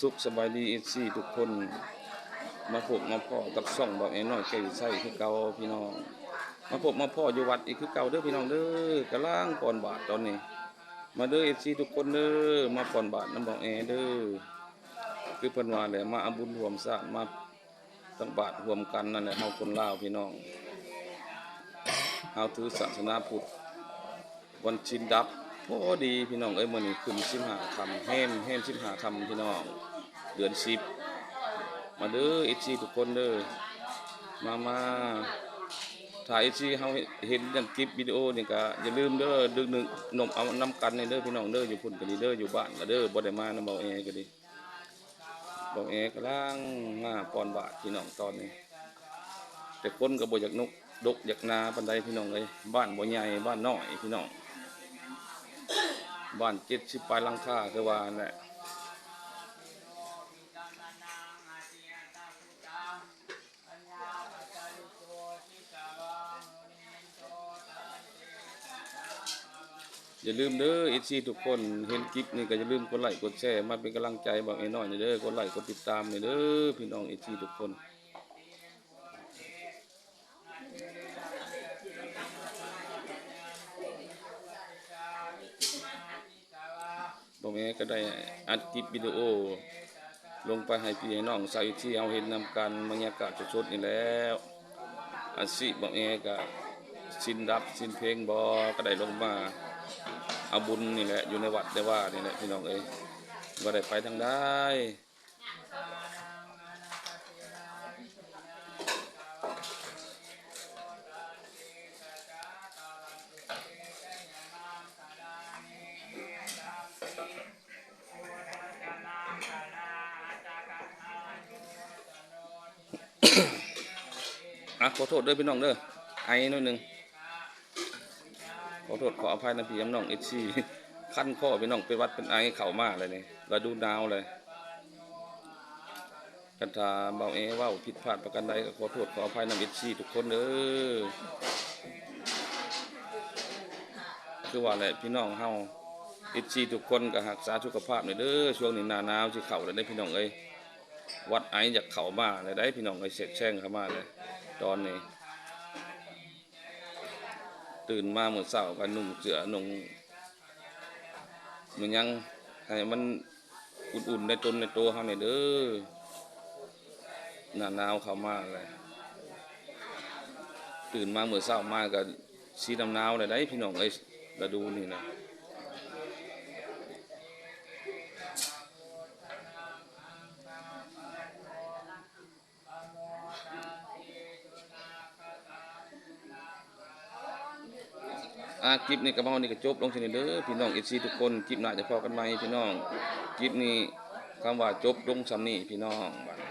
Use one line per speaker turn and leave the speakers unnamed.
สุขสบายดีเอซีทุกคน มาพบมาพ่อกับช่องบอกไอ้น้อยแก่ใส่คือเก่าพี่น้อง มาพบมาพ่ออยู่วัดอีกคือเก่าเด้อพี่น้องเด้อกำลังปอนบาทตอนนี้ มาเด้อเอซีทุกคนเด้อมาปอนบาทน้ำบอกแอเด้อคือเพิ่นว่าแหละมาอาบุญรวมสร้างมาตั้งบาทรวมกันนั่นแหละเฮาคนลาวพี่น้องเฮาถือศาสนาพุทธวันชินดับ พอดีพี่น้องเอ้ยมื้อนี้ขึ้น15ค่ำแฮมแฮม15ค่ำพี่น้อง เดือน10มาเด้อ FC ทุกคนเด้อมามาถ่าย FC เฮาเห็นจังคลิปวิดีโอนี่ก็อย่าลืมเด้อดึกนึงนมเอานํกันในเด้อพี่น้องเด้ออยู่พุ่นก็ดีเด้ออยู่บ้านก็เด้อบ่ได้มานำเบาแอก็ดีเบาแอกำลังมาปอนบาทพี่น้องตอนนี้ แต่คนก็บ่อยากนกดกอยากนาปานใดพี่น้องเอ้ยบ้านบ่ใหญ่บ้านน้อยพี่น้อง บ้านเจ็ดสิบปลายลังคาคือว่านั่นแหละอย่าลืมเด้อเอซีทุกคนเห็นคลิปนี่ก็อย่าลืมกดไลค์กดแชร์มาเป็นกำลังใจบอกไอ้น้อยหน่อยเด้อกดไลค์กดติดตามหน่อยเด้อพี่น้องเอซีทุกคน บอก แม่ก็ได้อัดคลิปวิดีโอ ลงไปให้พี่ให้น้องใส่ที่เอาเห็นนำการบรรยากาศสดๆนี่แล้วอาสิบอกแม่ก็สินรับสินเพลงบอก็ได้ลงมาเอาบุญนี่แหละอยู่ในวัดได้ว่านี่แหละพี่น้องเอ้ยก็ได้ไปทางได้ อะขอโทษด้อพี่น้องเด้อไอ้หนิดนึงขอโทษขออภัยนะพี่น้องเอชีขั้นข้อพี่น้องไปวัดเป็นไอเข่ามากเลยนี่ฤดูหนาวเลยกันทาเบาเอว่าผิดพลาดประกันใดก็ขอโทษขออภัยนำเอชีทุกคนเด้อคือว่าแหละพี่น้องเฮาเอชีทุกคนก็รักษาสุขภาพหน่อยเด้อช่วงนี้หน้าหนาวสิเข้าแล้วได้พี่น้องเอ้ย วัดไออยากเขามาเลยได้พี่น้องไอ้เสร็จแช่งเข้ามาเลยตอนนี้ ตื่นมาเหมื่อเช้าก็นุ่งเสือนุ่งมันยังให้มันอุ่นๆในตนในตัวเขาเนี่ยเด้อหนาหนาวเข้ามาเลยตื่นมาเหมื่อเช้ามาก็สีดำหนาวเลยได้พี่น้องไอ้ฤดูนี่นะ อาคลิปนี้ก็มาวันนี้ก็จบลงทีนี้เด้อพี่น้องเอซีทุกคนคลิปหน้าจะพอกันไหมพี่น้องคลิปนี้คำว่าจบลงสำนี้พี่น้องบัด